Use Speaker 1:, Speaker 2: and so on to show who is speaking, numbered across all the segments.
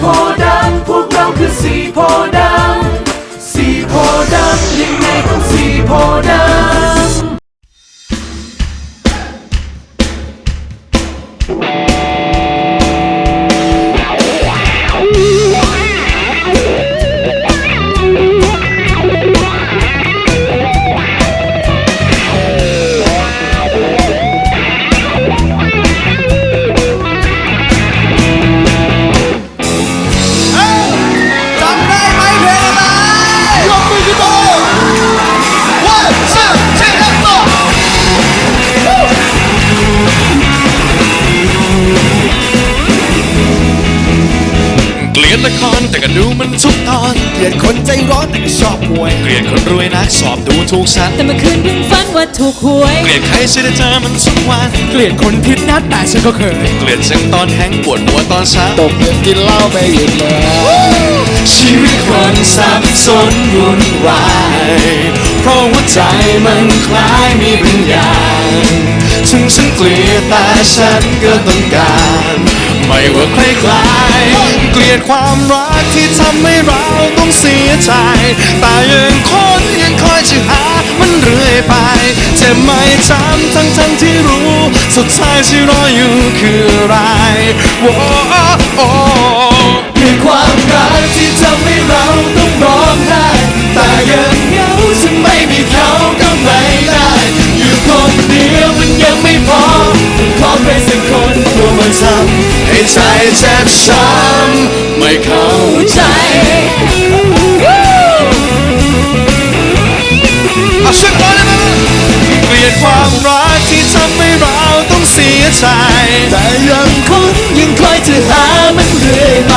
Speaker 1: โพธิ์ดำพวกเราคือสีโพธิ์ดำ
Speaker 2: ลีย
Speaker 3: ดละครแต่ก็ดูมันทุกตอน
Speaker 2: เกลียดคนใจร้อนแต่ก็ชอบมวย
Speaker 3: เกลียดคนรวยนักสอบดูถูกฉัน
Speaker 4: แต่เมื่อคืนเพิ่งฝันว่าถูกหวย
Speaker 3: เกลียดใครเสียแต่เจอมันทุกวัน
Speaker 2: เกลียดคนผิดนัดแต่ฉันก็เคย
Speaker 3: เกลียดฉันตอนแห้งปวดหัวตอนเช้า
Speaker 2: ตกเย็นกินเหล้าไม่หยุดเลย
Speaker 3: ชีวิตคนสับสนวุ่นวาย เพราะหัวใจมันคล้ายมีบางอย่างถึงฉันเกลียดแต่ฉันก็ต้องการ ไม่ว่าใครใครเกลียดความรักที่ทำให้เราต้องเสียใจ แต่ยังคนยังคอยจะหามันเรื่อยไป จะไม่จำทั้งทั้งที่รู้ สุดท้ายที่รออยู่คืออะไรโอ้โอ้ ช้ำไม่เข้าใจเอาช่ยกันร้องได้ไหมเกลียดความรักที่ทำให้เราต้องเสียใจ
Speaker 1: แต่ยังคนยังคอยจะหามันเรื่อยไป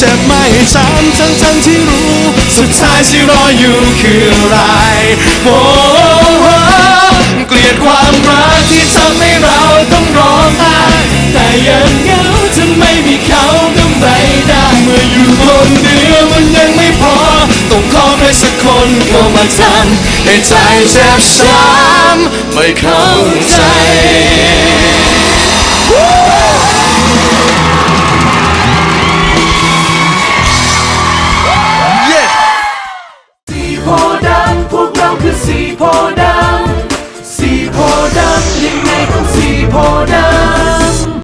Speaker 3: จะไม่จำทั้งทั้งที่รู้ สุดท้ายที่รออยู่คืออะไรโอ้ คนเข้ามาทำให้ใจเจ็บช้ำไม่เข้าใจ